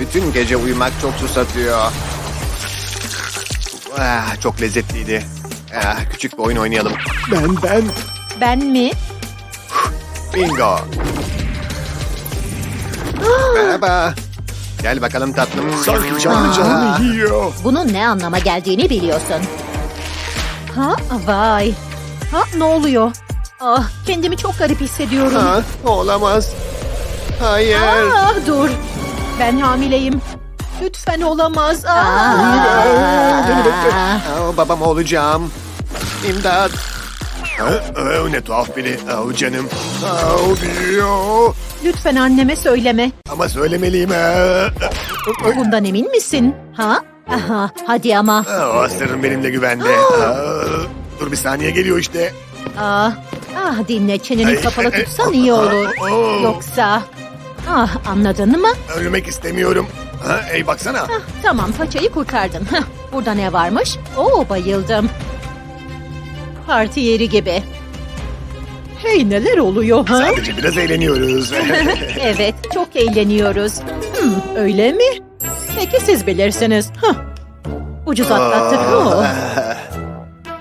Bütün gece uyumak çok susatıyor. Ah, çok lezzetliydi. Ah, küçük bir oyun oynayalım. Ben ben. Ben mi? Bingo. Merhaba. Gel bakalım tatlım. Sanki canlı canlı yiyor. Bunun ne anlama geldiğini biliyorsun. Ha vay. Ha ne oluyor? Ah kendimi çok garip hissediyorum. Ha, olamaz. Hayır. Ah dur. Ben hamileyim. Lütfen olamaz. Ah. Aa, babam olacağım. İmdat. Ha, aa, ne tuhaf biri. Aa, canım. Aa, büyüyor. Lütfen anneme söyleme. Ama söylemeliyim. Aa, Bundan emin misin? Ha? Aha, hadi ama. aa, sırrım benimle güvende. Aa, dur bir saniye geliyor işte. Ah, ah dinle çeneni kapalı tutsan iyi aa, olur. aa. Yoksa... Ah anladın mı? Ölmek istemiyorum. Ha, ey baksana. Hah, tamam paçayı kurtardın. Hah, burada ne varmış? Oo bayıldım. Parti yeri gibi. Hey neler oluyor ha? Sadece biraz eğleniyoruz. evet çok eğleniyoruz. Hmm, öyle mi? Peki siz bilirsiniz. Hah. Ucuz atlattık. Oh.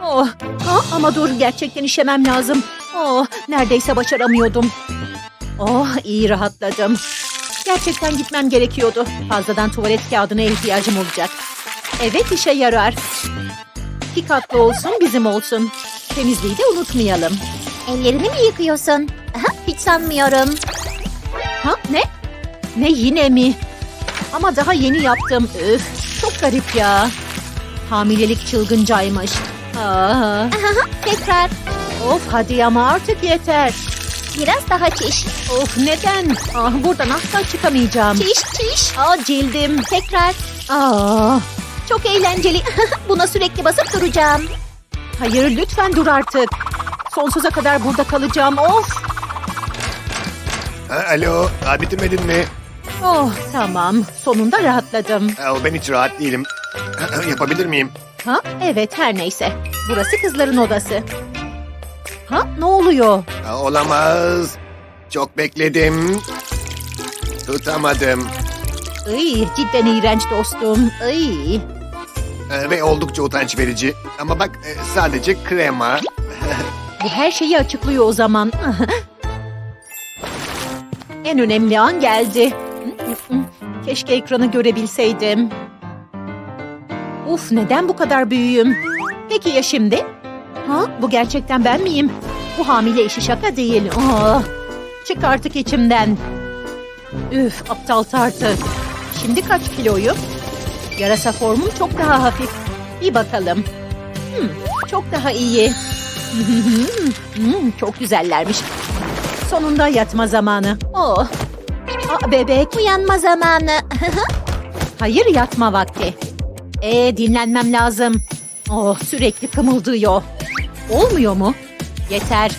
Oh. Ha, ama dur gerçekten işemem lazım. Oh, neredeyse başaramıyordum. Oh iyi rahatladım. Gerçekten gitmem gerekiyordu. Fazladan tuvalet kağıdına ihtiyacım olacak. Evet işe yarar. İki katlı olsun bizim olsun. Temizliği de unutmayalım. Ellerini mi yıkıyorsun? Aha, hiç sanmıyorum. Ha ne? Ne yine mi? Ama daha yeni yaptım. Üf çok garip ya. Hamilelik çılgıncaymış. Aa, Tekrar of hadi ama artık yeter. Biraz daha çiş. Of neden? Ah buradan asla çıkamayacağım. Çiş çiş. Aa cildim. Tekrar. Aa, Çok eğlenceli. Buna sürekli basıp duracağım. hayır lütfen dur artık. Sonsuza kadar burada kalacağım. Of. Ha, alo, ha, bitirmedin mi? Oh tamam. Sonunda rahatladım. Aa, ben hiç rahat değilim. Yapabilir miyim? Ha evet her neyse. Burası kızların odası. Ha ne oluyor? Olamaz. Çok bekledim. Tutamadım. Iy, cidden iğrenç dostum. Iy. Ee, ve oldukça utanç verici. Ama bak e, sadece krema. Bu her şeyi açıklıyor o zaman. en önemli an geldi. Keşke ekranı görebilseydim. Uf neden bu kadar büyüğüm? Peki ya şimdi? Ha, bu gerçekten ben miyim? Bu hamile işi şaka değil. Ah, çık artık içimden. Üf aptal tartı. Şimdi kaç kiloyum? Yarasa formum çok daha hafif. Bir bakalım. Hmm, çok daha iyi. Hmm, çok güzellermiş. Sonunda yatma zamanı. Oh. Aa, bebek. Uyanma zamanı. Hayır yatma vakti. Ee dinlenmem lazım. Oh sürekli kımıldıyor. Olmuyor mu? Yeter.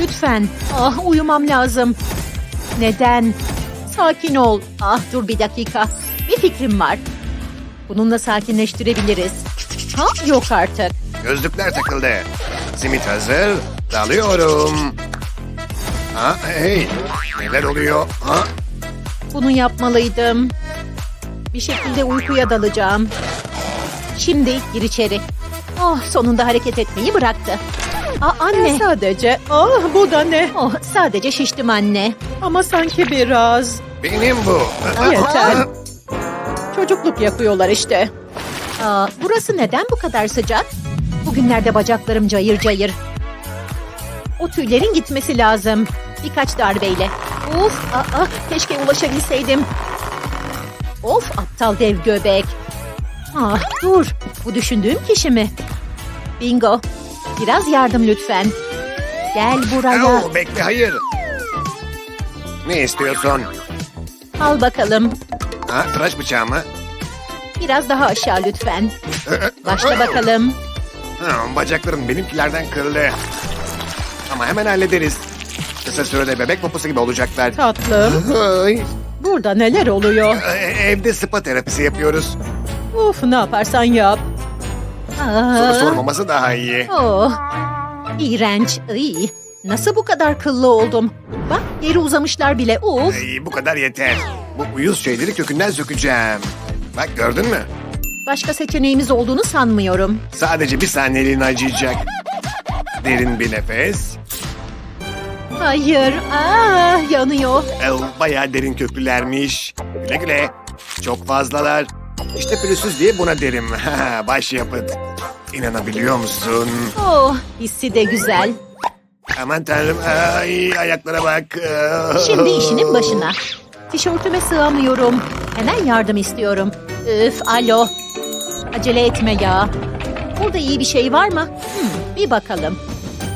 Lütfen. Ah uyumam lazım. Neden? Sakin ol. Ah dur bir dakika. Bir fikrim var. Bununla sakinleştirebiliriz. Ha yok artık. Gözlükler takıldı. Simit hazır. Dalıyorum. Ha, hey, neler oluyor? Ha? Bunu yapmalıydım. Bir şekilde uykuya dalacağım. Şimdi gir içeri. Oh sonunda hareket etmeyi bıraktı. Aa, anne. Sadece. Ah bu da ne? Oh sadece şiştim anne. Ama sanki biraz. Benim bu. Yeter. Çocukluk yapıyorlar işte. Aa, burası neden bu kadar sıcak? Bugünlerde bacaklarım cayır cayır. O tüylerin gitmesi lazım. Birkaç darbeyle. Of, aa, keşke ulaşabilseydim. Of, aptal dev göbek. Ah, dur. Bu düşündüğüm kişi mi? Bingo. Biraz yardım lütfen. Gel buraya. Au, bekle, hayır. Ne istiyorsun? Al bakalım. Ha, tıraş bıçağı mı? Biraz daha aşağı lütfen. Başla bakalım. Ha, bacaklarım benimkilerden kırıldı. Ama hemen hallederiz. Kısa sürede bebek poposu gibi olacaklar. Tatlım. Burada neler oluyor? evde spa terapisi yapıyoruz. Uf ne yaparsan yap. Soru Aa, sormaması daha iyi. oh. İğrenç. Iy. Nasıl bu kadar kıllı oldum? Bak geri uzamışlar bile. Uf. Ay, bu kadar yeter. Bu uyuz şeyleri kökünden sökeceğim. Bak gördün mü? Başka seçeneğimiz olduğunu sanmıyorum. Sadece bir saniyeliğine acıyacak. Derin bir nefes. Hayır. Aa, yanıyor. Ev, bayağı derin köklülermiş. Güle güle. Çok fazlalar. İşte pürüzsüz diye buna derim. Baş yapıt. İnanabiliyor musun? Oh, hissi de güzel. Aman tanrım. Ay, ayaklara bak. Şimdi işinin başına. Tişörtüme sığamıyorum. Hemen yardım istiyorum. Üf, alo. Acele etme ya. Burada iyi bir şey var mı? Hmm, bir bakalım.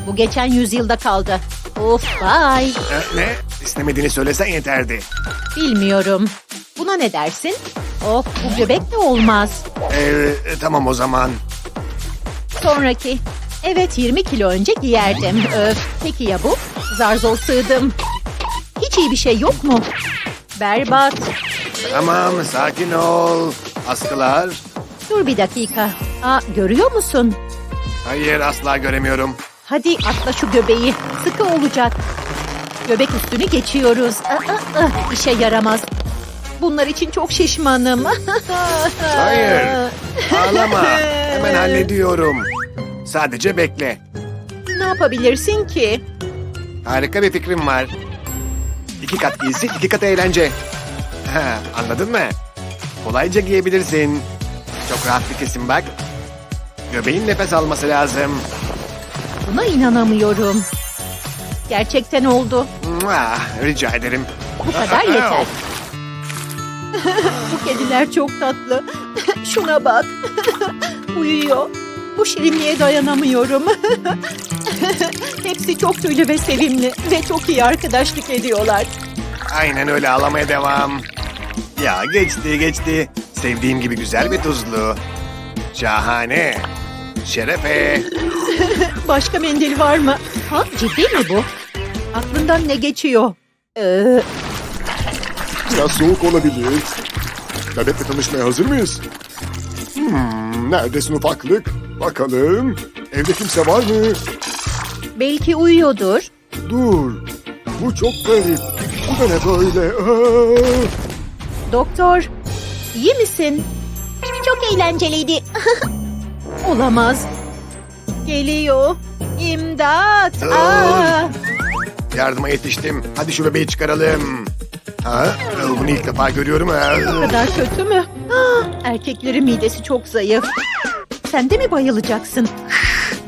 Bu geçen yüzyılda kaldı. Of. Ee, Ne? İstemediğini söylesen yeterdi. Bilmiyorum. Buna ne dersin? Of, bu göbek de olmaz. Ee, tamam o zaman. Sonraki. Evet 20 kilo önce giyerdim. Öf. Peki ya bu? Zar zor sığdım. Hiç iyi bir şey yok mu? Berbat. Tamam sakin ol. Askılar. Dur bir dakika. Aa, görüyor musun? Hayır asla göremiyorum. Hadi atla şu göbeği. Sıkı olacak. Göbek üstünü geçiyoruz. Aa, aa, aa, İşe yaramaz. Bunlar için çok şişmanım. Hayır. Ağlama. Hemen hallediyorum. Sadece bekle. Ne yapabilirsin ki? Harika bir fikrim var. İki kat giysi, iki kat eğlence. Ha, anladın mı? Kolayca giyebilirsin. Çok rahat bir kesim bak. Göbeğin nefes alması lazım. Buna inanamıyorum. Gerçekten oldu. Mua, rica ederim. Bu kadar yeter. Bu kediler çok tatlı. Şuna bak. Uyuyor. Bu şirinliğe dayanamıyorum. Hepsi çok tüylü ve sevimli ve çok iyi arkadaşlık ediyorlar. Aynen öyle ağlamaya devam. Ya geçti geçti. Sevdiğim gibi güzel ve tuzlu. Şahane. Şerefe. Başka mendil var mı? Ha ciddi mi bu? Aklından ne geçiyor? Ee, Biraz soğuk olabilir. Bebekle tanışmaya hazır mıyız? Hmm, neredesin ufaklık? Bakalım. Evde kimse var mı? belki uyuyordur. Dur. Bu çok garip. Bu da ne böyle? Aa! Doktor, iyi misin? Çok eğlenceliydi. Olamaz. Geliyor. İmdat. Aa. Yardıma yetiştim. Hadi şu bebeği çıkaralım. Ha? Bunu ilk defa görüyorum. Ha? Bu kadar kötü mü? Ah, erkeklerin midesi çok zayıf. Sen de mi bayılacaksın?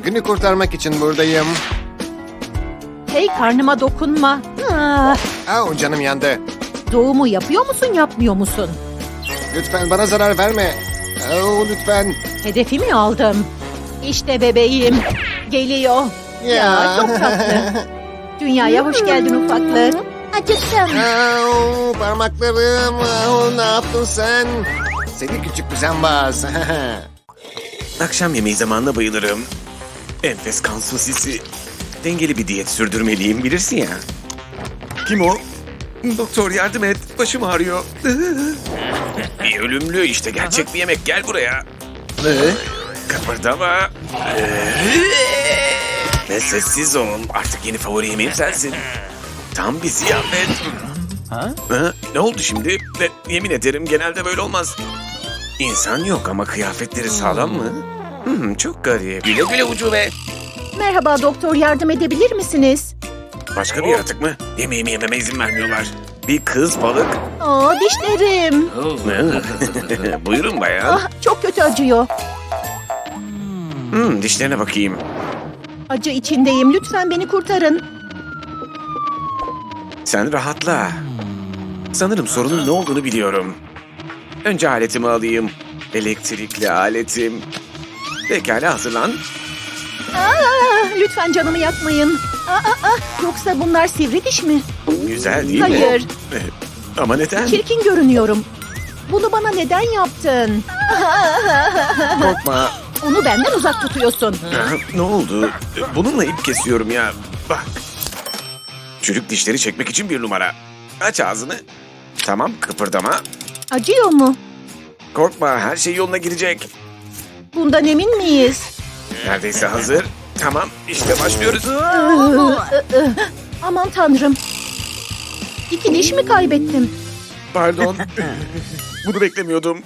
Günü kurtarmak için buradayım. Hey karnıma dokunma. Ah, Aa, canım yandı. doğumu yapıyor musun yapmıyor musun? Lütfen bana zarar verme. Aa, lütfen. Hedefimi aldım. İşte bebeğim. Geliyor. Ya, çok tatlı. Dünyaya hoş geldin ufaklık. Acıktım. Aa, parmaklarım. Aa, ne yaptın sen? Seni küçük düzenbaz. Akşam yemeği zamanına bayılırım. Enfes kan sosisi. Dengeli bir diyet sürdürmeliyim bilirsin ya. Kim o? Doktor yardım et. Başım ağrıyor. bir ölümlü işte gerçek bir yemek. Gel buraya. Kıpırdama. Ve sessiz ol. Artık yeni favori yemeğim sensin. Tam bir ziyafet. Ha? Ne oldu şimdi? Ne, yemin ederim genelde böyle olmaz. İnsan yok ama kıyafetleri sağlam mı? Hmm, çok garip. Güle güle ucube. Merhaba doktor yardım edebilir misiniz? Başka bir yaratık mı? Yemeğimi yememe izin vermiyorlar. Bir kız balık. Aa dişlerim. Buyurun bayan. Ah çok kötü acıyor. Hmm, dişlerine bakayım. Acı içindeyim. Lütfen beni kurtarın. Sen rahatla. Sanırım sorunun ne olduğunu biliyorum. Önce aletimi alayım. Elektrikli aletim. Pekala hazırlan. Aa, lütfen canımı yakmayın. Aa, aa, Yoksa bunlar sivri diş mi? Güzel değil mi? Hayır. Ama neden? Çirkin görünüyorum. Bunu bana neden yaptın? Korkma. Onu benden uzak tutuyorsun. Ne oldu? Bununla ip kesiyorum ya. Bak. Çürük dişleri çekmek için bir numara. Aç ağzını. Tamam kıpırdama. Acıyor mu? Korkma her şey yoluna girecek. Bundan emin miyiz? Neredeyse hazır. Tamam işte başlıyoruz. Aman tanrım. İki diş mi kaybettim? Pardon. Bunu beklemiyordum.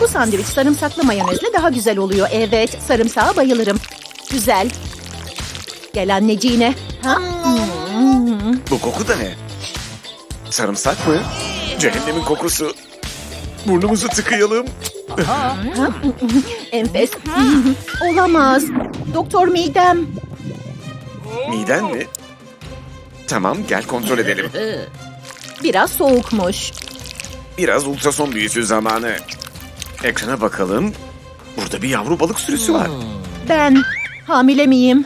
Bu sandviç sarımsaklı mayonezle daha güzel oluyor. Evet, sarımsağa bayılırım. Güzel. Gel anneciğine. Ha? Bu koku da ne? Sarımsak mı? Cehennemin kokusu. Burnumuzu tıkayalım. Enfes. Olamaz. Doktor midem. Miden mi? Tamam gel kontrol edelim. Biraz soğukmuş. Biraz ultrason büyüsü zamanı. Ekrana bakalım. Burada bir yavru balık sürüsü var. Ben hamile miyim?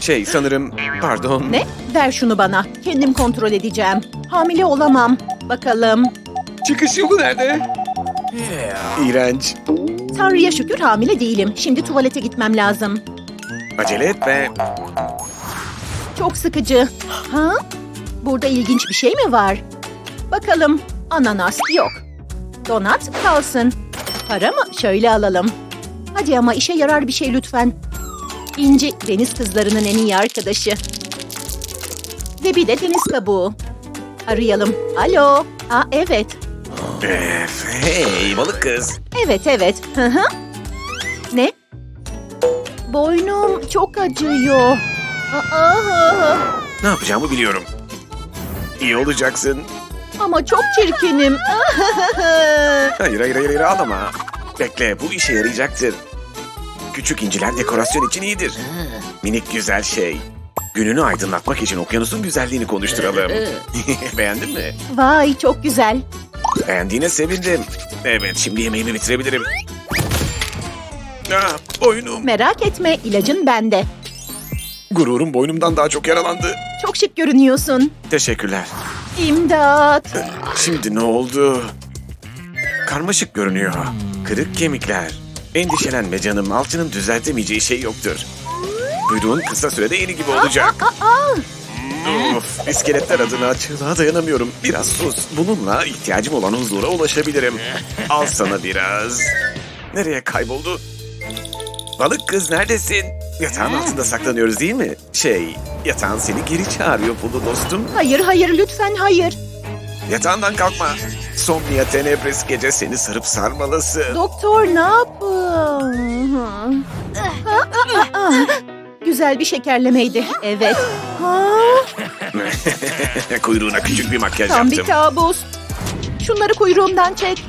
Şey sanırım pardon. Ne? Ver şunu bana. Kendim kontrol edeceğim. Hamile olamam. Bakalım. Çıkış yolu nerede? İğrenç. Tanrı'ya şükür hamile değilim. Şimdi tuvalete gitmem lazım. Acele etme. Çok sıkıcı. Ha? Burada ilginç bir şey mi var? Bakalım. Ananas yok. Donat kalsın. Para mı? Şöyle alalım. Hadi ama işe yarar bir şey lütfen. İnci deniz kızlarının en iyi arkadaşı. Ve bir de deniz kabuğu. Arayalım. Alo. Aa evet. Hey balık kız. Evet evet. Hı hı. Ne? Boynum çok acıyor. Aa, Ne yapacağımı biliyorum. İyi olacaksın. ama çok çirkinim. Hayır hayır hayır, hayır ağlama. Bekle bu işe yarayacaktır. Küçük inciler dekorasyon için iyidir. Minik güzel şey. Gününü aydınlatmak için okyanusun güzelliğini konuşturalım. Beğendin mi? Vay çok güzel. Beğendiğine sevindim. Evet şimdi yemeğimi bitirebilirim. Ah, boynum. Merak etme ilacın bende. Gururum boynumdan daha çok yaralandı. Çok şık görünüyorsun. Teşekkürler. İmdat. Şimdi ne oldu? Karmaşık görünüyor. Kırık kemikler. Endişelenme canım. Alçının düzeltemeyeceği şey yoktur. Duyduğun kısa sürede yeni gibi olacak. Of, iskeletler adına açılığa dayanamıyorum. Biraz sus. Bununla ihtiyacım olan huzura ulaşabilirim. Al sana biraz. Nereye kayboldu? Balık kız neredesin? Yatağın altında saklanıyoruz değil mi? Şey, yatağın seni geri çağırıyor Pulu dostum. Hayır hayır lütfen hayır. Yatağından kalkma. Somnia Tenebris gece seni sarıp sarmalısı. Doktor ne yapın? Güzel bir şekerlemeydi. Evet. Ha, Kuyruğuna küçük bir makyaj tam bir yaptım. kabus. Şunları kuyruğumdan çek.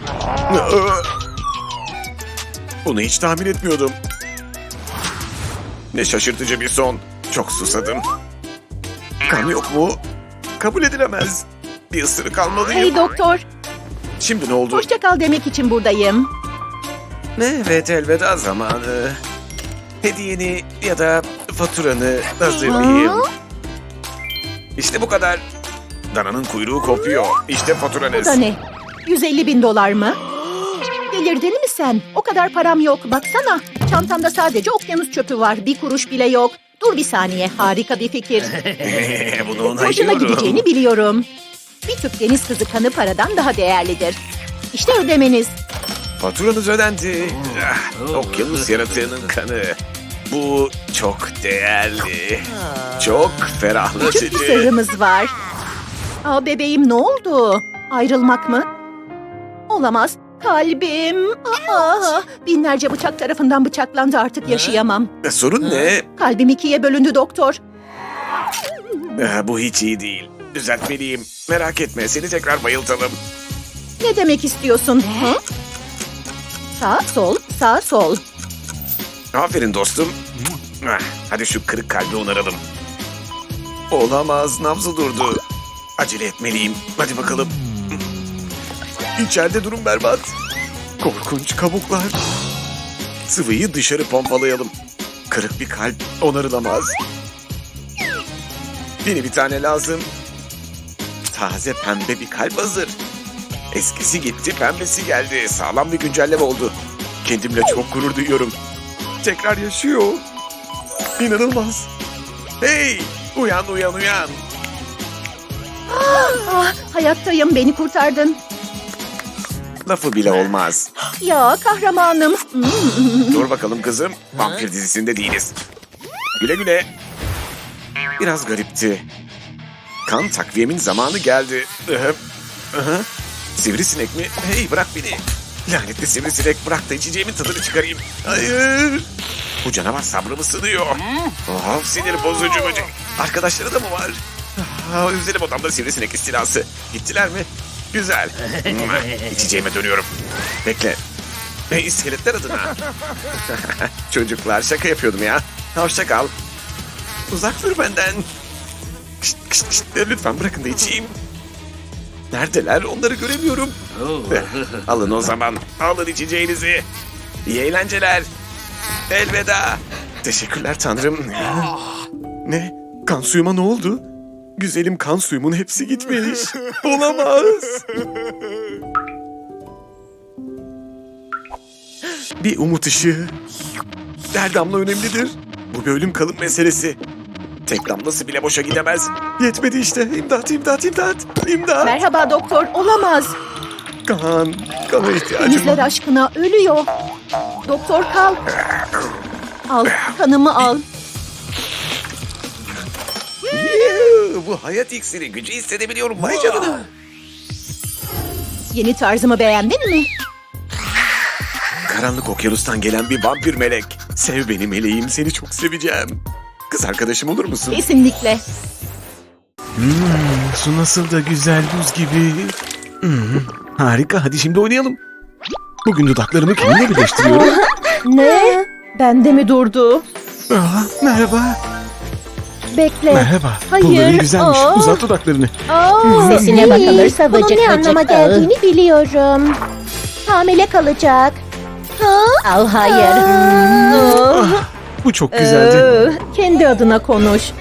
Bunu hiç tahmin etmiyordum. Ne şaşırtıcı bir son. Çok susadım. Kan yok mu? Kabul edilemez. Bir ısırık almalıyım. Hey doktor, Şimdi ne oldu? hoşça kal demek için buradayım. Evet elveda zamanı. Hediyeni ya da faturanı hazırlayayım. Ha? İşte bu kadar. Dananın kuyruğu kopuyor. İşte Bu faturanız. da ne? 150 bin dolar mı? Delirdin mi sen? O kadar param yok. Baksana. Çantamda sadece okyanus çöpü var. Bir kuruş bile yok. Dur bir saniye. Harika bir fikir. Bunu Hoşuna onaylıyorum. gideceğini biliyorum. Bir tüp deniz kızı kanı paradan daha değerlidir. İşte ödemeniz. Faturanız ödendi. Ah, okyanus yaratığının kanı. Bu çok değerli. Çok Küçük bir ferahlatıcı. sırrımız var. Aa bebeğim ne oldu? Ayrılmak mı? Olamaz. Kalbim. Aa, binlerce bıçak tarafından bıçaklandı artık yaşayamam. Sorun ne? Kalbim ikiye bölündü doktor. Ah, Bu hiç iyi değil. Düzeltmeliyim. Merak etme seni tekrar bayıltalım. Ne demek istiyorsun? Hı? Sağ sol, sağ sol. Aferin dostum. Ah, Hadi şu kırık kalbi onaralım. Olamaz nabzı durdu. Acele etmeliyim. Hadi bakalım. İçeride durum berbat. Korkunç kabuklar. Sıvıyı dışarı pompalayalım. Kırık bir kalp onarılamaz. Yeni bir tane lazım. Taze pembe bir kalp hazır. Eskisi gitti pembesi geldi. Sağlam bir güncelleme oldu. Kendimle çok gurur duyuyorum. Tekrar yaşıyor. İnanılmaz. Hey! Uyan uyan uyan. Ah, hayattayım beni kurtardın. Lafı bile olmaz. Ya kahramanım. Dur bakalım kızım. Vampir dizisinde değiliz. Güle güle. Biraz garipti. Kan takviyemin zamanı geldi. Sivrisinek mi? Hey bırak beni. Lanetli sivrisinek bırak da içeceğimin tadını çıkarayım. Hayır. Bu canavar sabrımı sınıyor. Of sinir bozucu böcek. Arkadaşları da mı var? Ah, üzerim odamda sivrisinek istilası. Gittiler mi? Güzel. İçeceğime dönüyorum. Bekle. Hey iskeletler adına. Çocuklar şaka yapıyordum ya. Hoşça kal. Uzak dur benden. Kışt, kışt, kışt. Lütfen bırakın da içeyim. Neredeler? Onları göremiyorum. Alın o zaman. Alın içeceğinizi. İyi eğlenceler. Elveda. Teşekkürler tanrım. Ne? Kan suyuma ne oldu? Güzelim kan suyumun hepsi gitmiş. Olamaz. Bir umut ışığı. Her damla önemlidir. Bu bir ölüm kalım meselesi. Tek damlası bile boşa gidemez. Yetmedi işte. İmdat, imdat, imdat. İmdat. Merhaba doktor. Olamaz. Kan. Kana ihtiyacım var. aşkına ölüyor. Doktor kal. Al kanımı al. Yuh, Bu hayat iksiri. Gücü hissedebiliyorum. Vay canına. Yeni tarzımı beğendin mi? Karanlık okyanustan gelen bir vampir melek. Sev beni meleğim. Seni çok seveceğim. Kız arkadaşım olur musun? Kesinlikle. Su nasıl da güzel buz gibi. Hmm, harika hadi şimdi oynayalım. Bugün dudaklarımı kiminle birleştiriyorum? Ne? Bende mi durdu? Aa, merhaba. Bekle. Merhaba. Hayır, Pulların güzelmiş. aa. Uzat dudaklarını. Aa, Sesine bakılırsa Bunun vıcık ne vıcık anlama geldiğini biliyorum. Hamile kalacak. Al hayır. Aa, Bu çok güzeldi. ee, kendi adına konuş.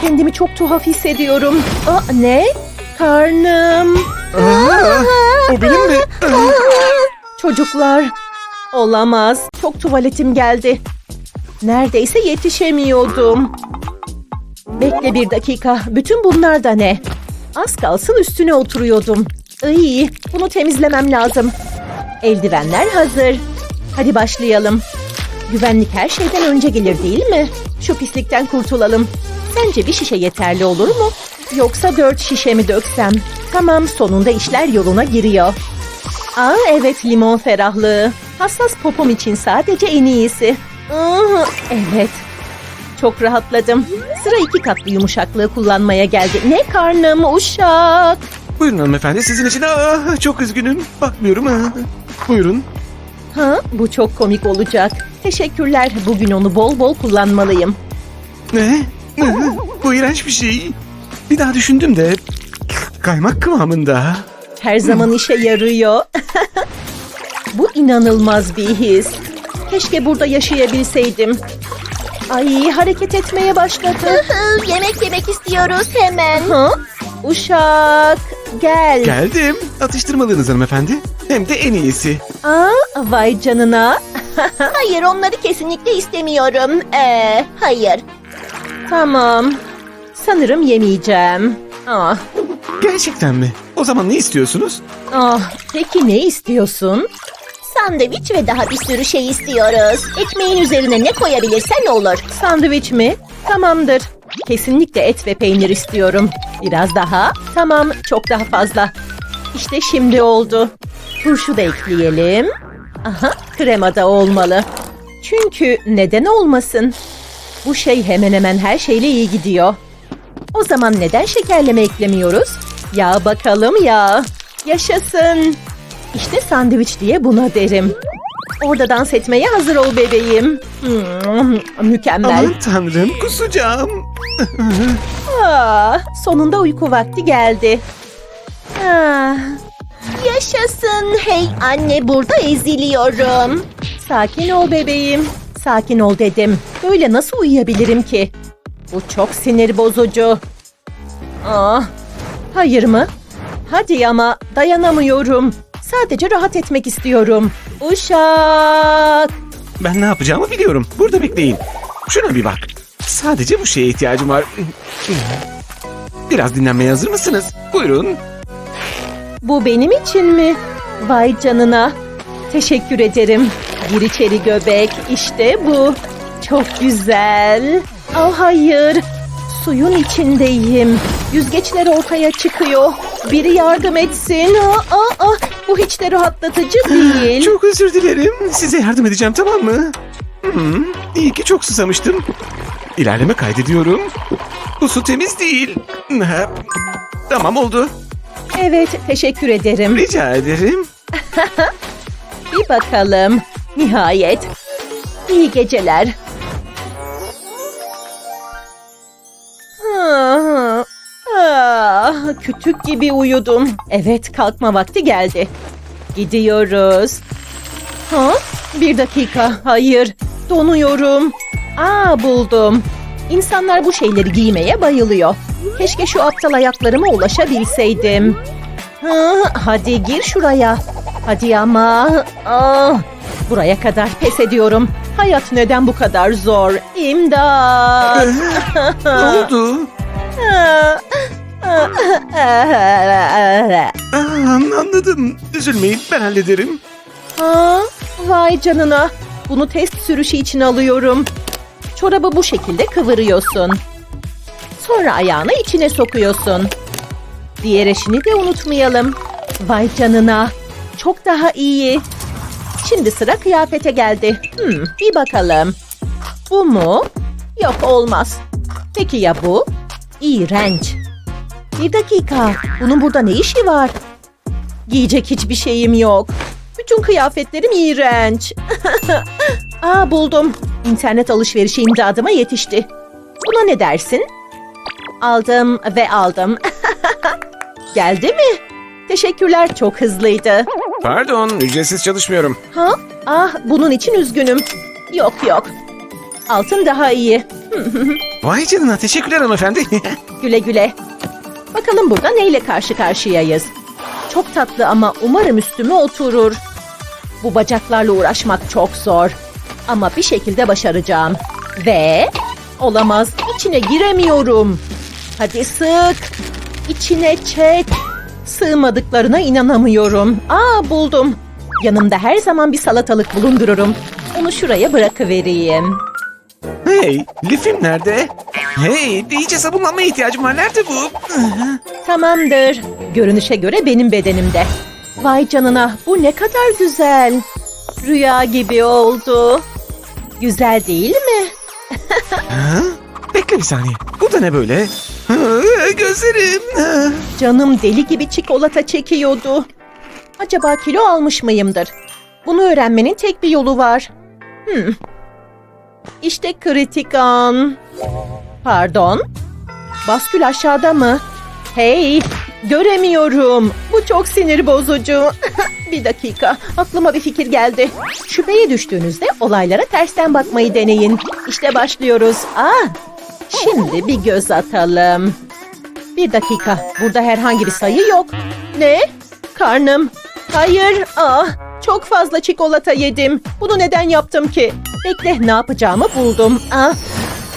Kendimi çok tuhaf hissediyorum. Aa, ne? Karnım. Aa, o benim mi? Çocuklar. Olamaz. Çok tuvaletim geldi. Neredeyse yetişemiyordum. Bekle bir dakika. Bütün bunlar da ne? Az kalsın üstüne oturuyordum. İyi, bunu temizlemem lazım. Eldivenler hazır. Hadi başlayalım. Güvenlik her şeyden önce gelir değil mi? Şu pislikten kurtulalım. Sence bir şişe yeterli olur mu? Yoksa dört şişe mi döksem? Tamam sonunda işler yoluna giriyor. Aa evet limon ferahlığı. Hassas popom için sadece en iyisi. Evet. Çok rahatladım. Sıra iki katlı yumuşaklığı kullanmaya geldi. Ne karnım uşak. Buyurun hanımefendi sizin için. Aa, çok üzgünüm. Bakmıyorum. Aa, Buyurun. Ha, bu çok komik olacak. Teşekkürler. Bugün onu bol bol kullanmalıyım. Ne? Bu iğrenç bir şey. Bir daha düşündüm de kaymak kıvamında. Her zaman işe yarıyor. bu inanılmaz bir his. Keşke burada yaşayabilseydim. Ay hareket etmeye başladı. Yemek yemek istiyoruz hemen. Ha? Uşak gel. Geldim. Atıştırmalığınız hanımefendi. Hem de en iyisi. Aa, vay canına. Hayır onları kesinlikle istemiyorum. Ee, hayır. Tamam. Sanırım yemeyeceğim. Ah, Gerçekten mi? O zaman ne istiyorsunuz? ah. Peki ne istiyorsun? Sandviç ve daha bir sürü şey istiyoruz. Ekmeğin üzerine ne koyabilirsen olur. Sandviç mi? Tamamdır. Kesinlikle et ve peynir istiyorum. Biraz daha. Tamam, çok daha fazla. İşte şimdi oldu. Turşu da ekleyelim. Aha, krema da olmalı. Çünkü neden olmasın? Bu şey hemen hemen her şeyle iyi gidiyor. O zaman neden şekerleme eklemiyoruz? Ya bakalım ya. Yaşasın. İşte sandviç diye buna derim. Orada dans etmeye hazır ol bebeğim. Hmm, mükemmel. Aman tanrım kusacağım. Aa, sonunda uyku vakti geldi. Ah, Yaşasın. Hey anne burada eziliyorum. sakin ol bebeğim. Sakin ol dedim. Böyle nasıl uyuyabilirim ki? Bu çok sinir bozucu. Ah, hayır mı? Hadi ama dayanamıyorum. Sadece rahat etmek istiyorum. Uşak. Ben ne yapacağımı biliyorum. Burada bekleyin. Şuna bir bak. Sadece bu şeye ihtiyacım var. Biraz dinlenmeye hazır mısınız? Buyurun. Bu benim için mi? Vay canına. Teşekkür ederim. Gir içeri göbek. İşte bu. Çok güzel. Ah hayır. Suyun içindeyim. Yüzgeçler ortaya çıkıyor. Biri yardım etsin. Aa, aa, aa. Bu hiç de rahatlatıcı değil. Çok özür dilerim. Size yardım edeceğim tamam mı? Hmm, iyi ki çok susamıştım. İlerleme kaydediyorum. Bu su temiz değil. Tamam oldu. Evet, teşekkür ederim. Rica ederim. Bir bakalım. Nihayet. İyi geceler. Ah, ah, kütük gibi uyudum. Evet, kalkma vakti geldi. Gidiyoruz. Ha? Bir dakika. Hayır. Donuyorum. Aa buldum. İnsanlar bu şeyleri giymeye bayılıyor. Keşke şu aptal ayaklarıma ulaşabilseydim. Ha, hadi gir şuraya. Hadi ama. Ah, buraya kadar pes ediyorum. Hayat neden bu kadar zor? İmdat. Ne oldu? Ah, anladım. Üzülmeyin ben hallederim. Aa, vay canına. Bunu test sürüşü için alıyorum. Çorabı bu şekilde kıvırıyorsun. Sonra ayağını içine sokuyorsun. Diğer eşini de unutmayalım. Vay canına. Çok daha iyi. Şimdi sıra kıyafete geldi. Hmm, bir bakalım. Bu mu? Yok olmaz. Peki ya bu? İğrenç. Bir dakika. Bunun burada ne işi var? Giyecek hiçbir şeyim yok. Bütün kıyafetlerim iğrenç. Aa buldum. İnternet alışverişi imdadıma yetişti. Buna ne dersin? Aldım ve aldım. Geldi mi? Teşekkürler çok hızlıydı. Pardon ücretsiz çalışmıyorum. Ha? Ah bunun için üzgünüm. Yok yok. Altın daha iyi. Vay canına teşekkürler hanımefendi. Güle güle. Bakalım burada neyle karşı karşıyayız. Çok tatlı ama umarım üstüme oturur. Bu bacaklarla uğraşmak çok zor. Ama bir şekilde başaracağım. Ve olamaz içine giremiyorum. Hadi sık. İçine çek. Sığmadıklarına inanamıyorum. Aa buldum. Yanımda her zaman bir salatalık bulundururum. Onu şuraya bırakıvereyim. hey lifim nerede? Hey iyice sabunlanmaya ihtiyacım var. Nerede bu? Tamamdır. Görünüşe göre benim bedenimde. Vay canına bu ne kadar güzel. Rüya gibi oldu. Güzel değil mi? Ha? Bekle bir saniye. Bu da ne böyle? Gözlerim. Canım deli gibi çikolata çekiyordu. Acaba kilo almış mıyımdır? Bunu öğrenmenin tek bir yolu var. Hmm. İşte kritik an. Pardon? Baskül aşağıda mı? Hey, göremiyorum. Bu çok sinir bozucu. bir dakika, aklıma bir fikir geldi. Şüpheye düştüğünüzde olaylara tersten bakmayı deneyin. İşte başlıyoruz. Aa, şimdi bir göz atalım. Bir dakika, burada herhangi bir sayı yok. Ne? Karnım. Hayır, ah, çok fazla çikolata yedim. Bunu neden yaptım ki? Bekle, ne yapacağımı buldum. Ah,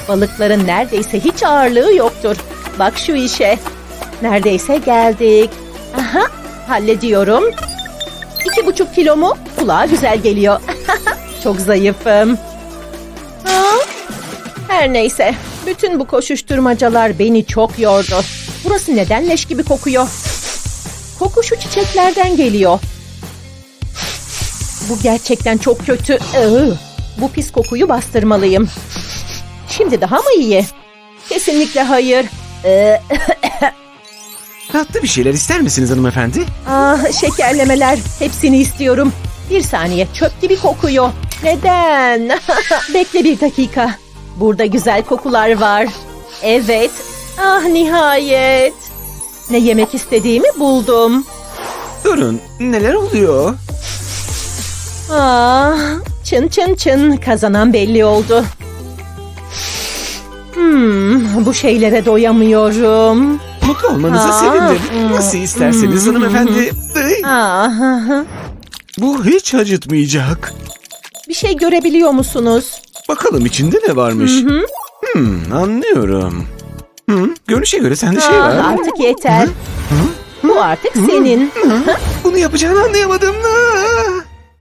balıkların neredeyse hiç ağırlığı yoktur. Bak şu işe. Neredeyse geldik. Aha, hallediyorum. İki buçuk kilo mu? Kulağa güzel geliyor. çok zayıfım. Ah, her neyse. Bütün bu koşuşturmacalar beni çok yordu. Burası neden leş gibi kokuyor? Koku şu çiçeklerden geliyor. Bu gerçekten çok kötü. Iı, bu pis kokuyu bastırmalıyım. Şimdi daha mı iyi? Kesinlikle hayır. Tatlı bir şeyler ister misiniz hanımefendi? ah, şekerlemeler. Hepsini istiyorum. Bir saniye çöp gibi kokuyor. Neden? Bekle bir dakika. Burada güzel kokular var. Evet. Ah nihayet. Ne yemek istediğimi buldum. Durun neler oluyor? Ah, çın çın çın kazanan belli oldu. Hmm, bu şeylere doyamıyorum. Mutlu olmanıza Aa, sevindim. hmm, Nasıl isterseniz hmm, hanımefendi. Ay. Bu hiç acıtmayacak. bir şey görebiliyor musunuz? Bakalım içinde ne varmış. Hmm, anlıyorum. Hmm, görünüşe göre sende şey Ah, var. artık yeter. Bu artık senin. Bunu yapacağını anlayamadım. Ah!